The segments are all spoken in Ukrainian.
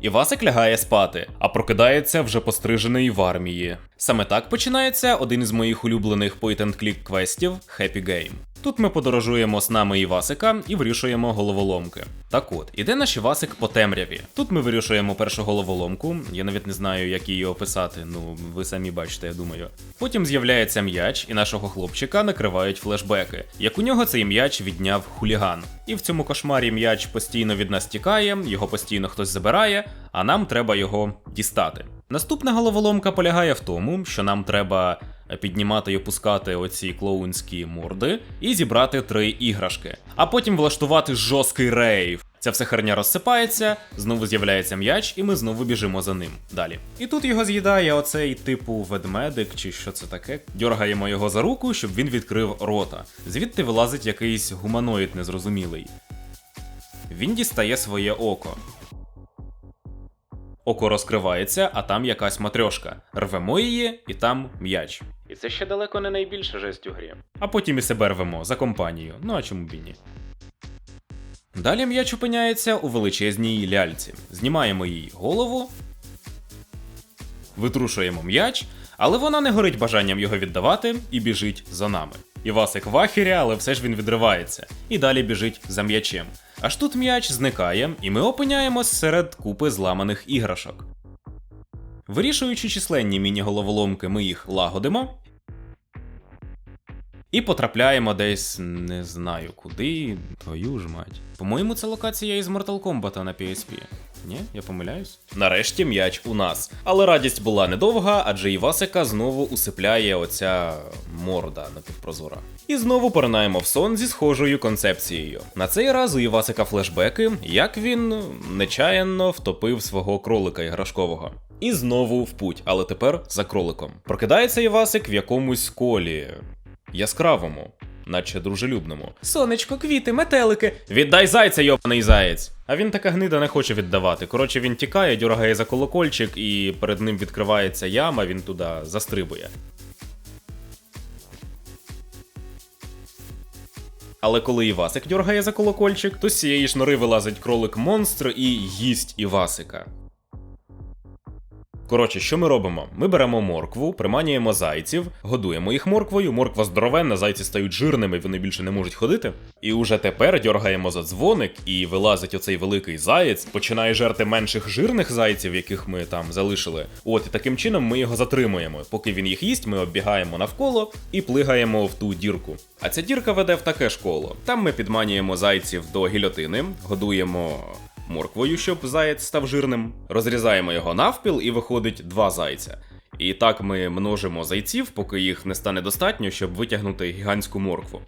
Івасик лягає спати, а прокидається вже пострижений в армії. Саме так починається один із моїх улюблених point-and-click квестів Happy Game. Тут ми подорожуємо з нами Івасика і вирішуємо головоломки. Так от, іде наш Івасик по темряві. Тут ми вирішуємо першу головоломку. Я навіть не знаю, як її описати. Ну, ви самі бачите, я думаю. Потім з'являється м'яч, і нашого хлопчика накривають флешбеки. Як у нього цей м'яч відняв хуліган. І в цьому кошмарі м'яч постійно від нас тікає, його постійно хтось забирає, а нам треба його дістати. Наступна головоломка полягає в тому, що нам треба піднімати і опускати оці клоунські морди і зібрати три іграшки, а потім влаштувати жорсткий рейв. Ця вся херня розсипається, знову з'являється м'яч, і ми знову біжимо за ним. Далі. І тут його з'їдає оцей типу ведмедик, чи що це таке. Дьоргаємо його за руку, щоб він відкрив рота. Звідти вилазить якийсь гуманоїд незрозумілий. Він дістає своє око. Око розкривається, а там якась матрешка. Рвемо її, і там м'яч. І це ще далеко не найбільша жесть у грі. А потім і себе рвемо за компанію. Ну а чому б і ні? Далі м'яч опиняється у величезній ляльці. Знімаємо їй голову, витрушуємо м'яч, але вона не горить бажанням його віддавати і біжить за нами. Івасик в ахері, але все ж він відривається, і далі біжить за м'ячем. Аж тут м'яч зникає, і ми опиняємось серед купи зламаних іграшок. Вирішуючи численні міні-головоломки, ми їх лагодимо. І потрапляємо десь не знаю куди. Твою ж мать. По-моєму, це локація із Mortal Kombat на PSP. Ні, я помиляюсь. Нарешті м'яч у нас. Але радість була недовга, адже Івасика знову усипляє оця морда напівпрозора. І знову поринаємо в сон зі схожою концепцією. На цей раз у Івасика флешбеки, як він нечаянно втопив свого кролика іграшкового. І знову в путь, але тепер за кроликом. Прокидається Івасик в якомусь колі яскравому, наче дружелюбному. Сонечко, квіти, метелики. Віддай зайця, йобаний заєць. А він така гнида не хоче віддавати. Коротше, він тікає, дюргає за колокольчик, і перед ним відкривається яма, він туди застрибує. Але коли Івасик дюргає за колокольчик, то з цієї шнури вилазить кролик монстр і їсть Івасика. Коротше, що ми робимо? Ми беремо моркву, приманюємо зайців, годуємо їх морквою, морква здоровенна, зайці стають жирними, вони більше не можуть ходити. І уже тепер дьоргаємо за дзвоник, і вилазить оцей великий заєць, починає жерти менших жирних зайців, яких ми там залишили. От і таким чином ми його затримуємо. Поки він їх їсть, ми оббігаємо навколо і плигаємо в ту дірку. А ця дірка веде в таке ж коло. Там ми підманюємо зайців до гільотини, годуємо морквою, щоб заєць став жирним. Розрізаємо його навпіл і виходить два зайця. І так ми множимо зайців, поки їх не стане достатньо, щоб витягнути гігантську моркву.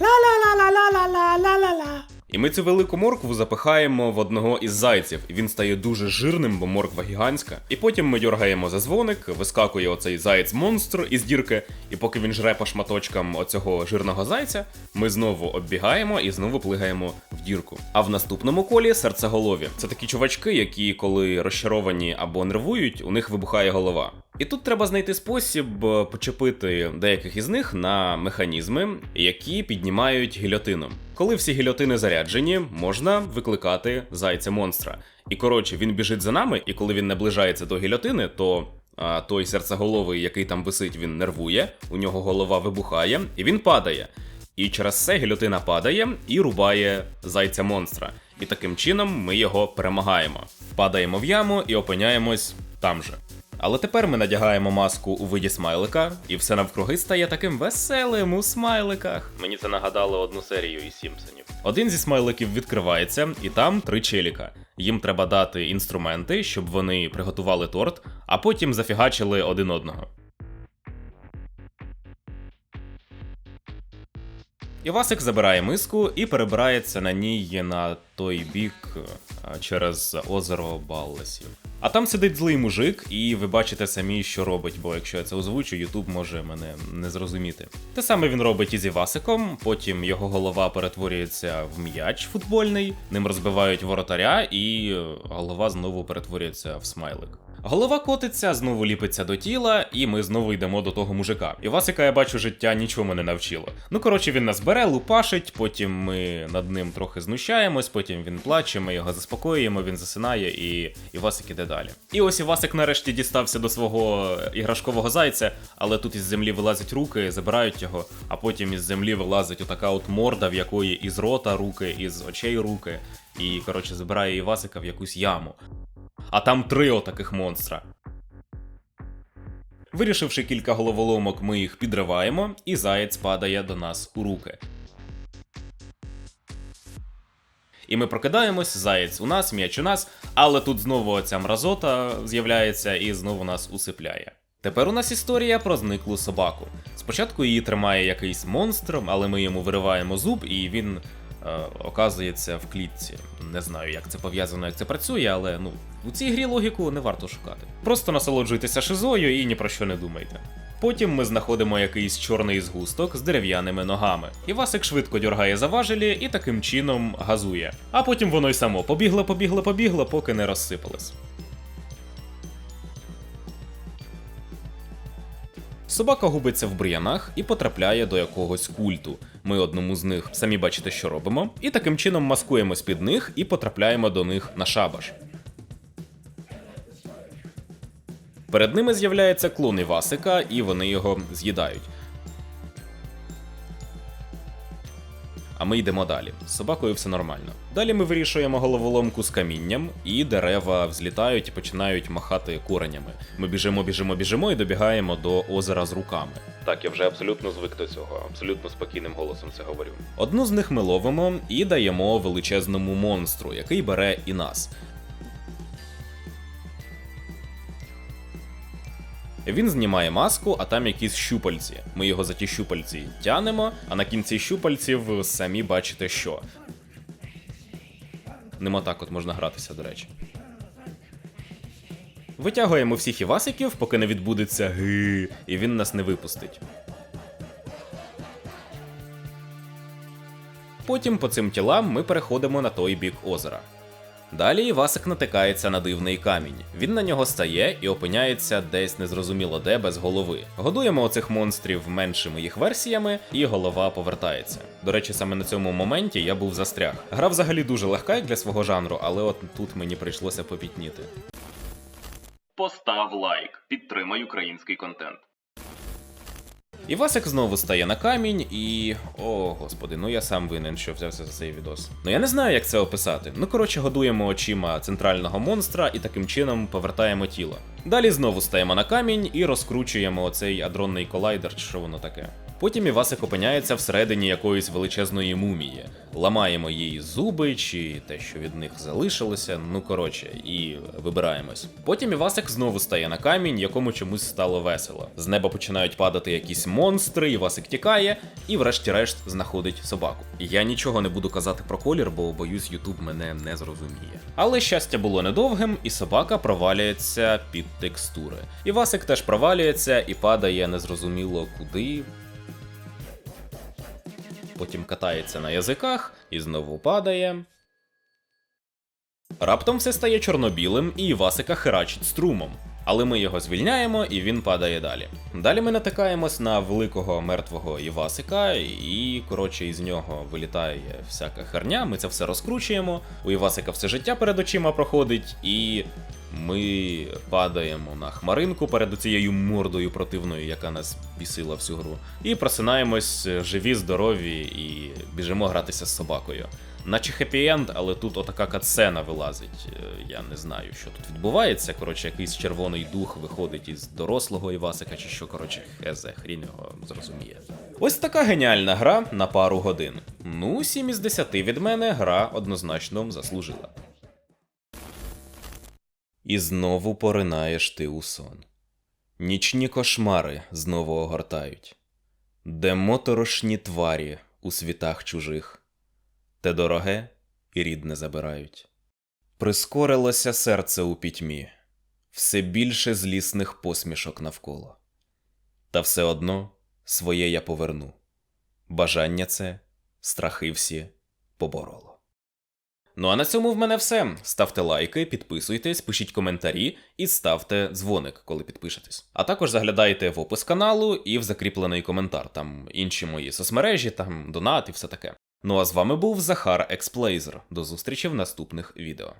Ла-ла-ла-ла-ла-ла-ла-ла-ла. І ми цю велику моркву запихаємо в одного із зайців, він стає дуже жирним, бо морква гігантська. І потім ми дергаємо за дзвоник, вискакує оцей заєць-монстр із дірки, і поки він жре по шматочкам оцього жирного зайця, ми знову оббігаємо і знову плигаємо дірку. А в наступному колі серцеголові. Це такі чувачки, які, коли розчаровані або нервують, у них вибухає голова. І тут треба знайти спосіб е, почепити деяких із них на механізми, які піднімають гільотину. Коли всі гільотини заряджені, можна викликати зайця монстра. І коротше, він біжить за нами, і коли він наближається до гільотини, то а, той серцеголовий, який там висить, він нервує, у нього голова вибухає, і він падає. І через це гільотина падає і рубає зайця монстра. І таким чином ми його перемагаємо. Падаємо в яму і опиняємось там же. Але тепер ми надягаємо маску у виді смайлика, і все навкруги стає таким веселим у смайликах. Мені це нагадало одну серію із Сімпсонів. Один зі смайликів відкривається, і там три челіка. Їм треба дати інструменти, щоб вони приготували торт, а потім зафігачили один одного. Івасик забирає миску і перебирається на ній на той бік через озеро Балласів. А там сидить злий мужик, і ви бачите самі, що робить, бо якщо я це озвучу, Ютуб може мене не зрозуміти. Те саме він робить із Івасиком, потім його голова перетворюється в м'яч футбольний, ним розбивають воротаря, і е, голова знову перетворюється в смайлик. Голова котиться, знову ліпиться до тіла, і ми знову йдемо до того мужика. І Васика, я бачу, життя нічого мене навчило. Ну коротше, він нас бере, лупашить, потім ми над ним трохи знущаємось, потім він плаче, ми його заспокоюємо, він засинає, і Івасик іде далі. І ось Івасик нарешті дістався до свого іграшкового зайця, але тут із землі вилазять руки, забирають його, а потім із землі вилазить отака от морда, в якої із рота руки, із очей руки. І, коротше, забирає Івасика в якусь яму. А там три отаких монстра. Вирішивши кілька головоломок, ми їх підриваємо, і заєць падає до нас у руки. І ми прокидаємось, заєць у нас, м'яч у нас, але тут знову оця мразота з'являється і знову нас усипляє. Тепер у нас історія про зниклу собаку. Спочатку її тримає якийсь монстр, але ми йому вириваємо зуб, і він е, оказується в клітці. Не знаю, як це пов'язано, як це працює, але ну у цій грі логіку не варто шукати. Просто насолоджуйтеся шизою і ні про що не думайте. Потім ми знаходимо якийсь чорний згусток з дерев'яними ногами. І Васик швидко дьоргає за важелі і таким чином газує. А потім воно й само побігло, побігло, побігло, поки не розсипалось. Собака губиться в бур'янах і потрапляє до якогось культу. Ми одному з них самі бачите, що робимо, і таким чином маскуємось під них і потрапляємо до них на шабаш. Перед ними з'являється клон Івасика, і вони його з'їдають. А ми йдемо далі. З собакою все нормально. Далі ми вирішуємо головоломку з камінням, і дерева взлітають і починають махати коренями. Ми біжимо, біжимо, біжимо і добігаємо до озера з руками. Так, я вже абсолютно звик до цього, абсолютно спокійним голосом це говорю. Одну з них ми ловимо і даємо величезному монстру, який бере і нас. Він знімає маску, а там якісь щупальці. Ми його за ті щупальці тянемо, а на кінці щупальців самі бачите що. Нема так от можна гратися, до речі. Витягуємо всіх івасиків, поки не відбудеться ги, і він нас не випустить. Потім по цим тілам ми переходимо на той бік озера. Далі Івасик натикається на дивний камінь. Він на нього стає і опиняється десь незрозуміло де без голови. Годуємо оцих монстрів меншими їх версіями, і голова повертається. До речі, саме на цьому моменті я був застряг. Гра взагалі дуже легка як для свого жанру, але от тут мені прийшлося попітніти. Постав лайк, підтримай український контент. Івасик знову стає на камінь і. О, господи, ну я сам винен, що взявся за цей відос. Ну я не знаю, як це описати. Ну коротше, годуємо очима центрального монстра і таким чином повертаємо тіло. Далі знову стаємо на камінь і розкручуємо оцей адронний колайдер, чи що воно таке. Потім Івасик опиняється всередині якоїсь величезної мумії. Ламаємо їй зуби чи те, що від них залишилося. Ну коротше, і вибираємось. Потім Івасик знову стає на камінь, якому чомусь стало весело. З неба починають падати якісь монстри, Івасик тікає, і, врешті-решт, знаходить собаку. Я нічого не буду казати про колір, бо боюсь, Ютуб мене не зрозуміє. Але щастя було недовгим, і собака провалюється під текстури. Івасик теж провалюється і падає незрозуміло куди потім катається на язиках і знову падає. Раптом все стає чорно-білим, і Івасика херачить струмом. Але ми його звільняємо і він падає далі. Далі ми натикаємось на великого мертвого Івасика, і, коротше, із нього вилітає всяка херня, ми це все розкручуємо. У Івасика все життя перед очима проходить, і ми падаємо на хмаринку перед цією мордою противною, яка нас бісила всю гру. І просинаємось живі, здорові і біжимо гратися з собакою. Наче хеппі-енд, але тут отака катсцена вилазить. Е, я не знаю, що тут відбувається. Коротше, якийсь червоний дух виходить із дорослого Івасика, чи що, коротше, хезе, хрін його зрозуміє. Ось така геніальна гра на пару годин. Ну, 7 із 10 від мене гра однозначно заслужила. І знову поринаєш ти у сон. Нічні кошмари знову огортають, де моторошні тварі у світах чужих, те дороге і рідне забирають. Прискорилося серце у пітьмі, все більше злісних посмішок навколо. Та все одно своє я поверну. Бажання це страхи всі побороло. Ну а на цьому в мене все. Ставте лайки, підписуйтесь, пишіть коментарі і ставте дзвоник, коли підпишетесь. А також заглядайте в опис каналу і в закріплений коментар. Там інші мої соцмережі, там донат і все таке. Ну а з вами був Захар Експлейзер. До зустрічі в наступних відео.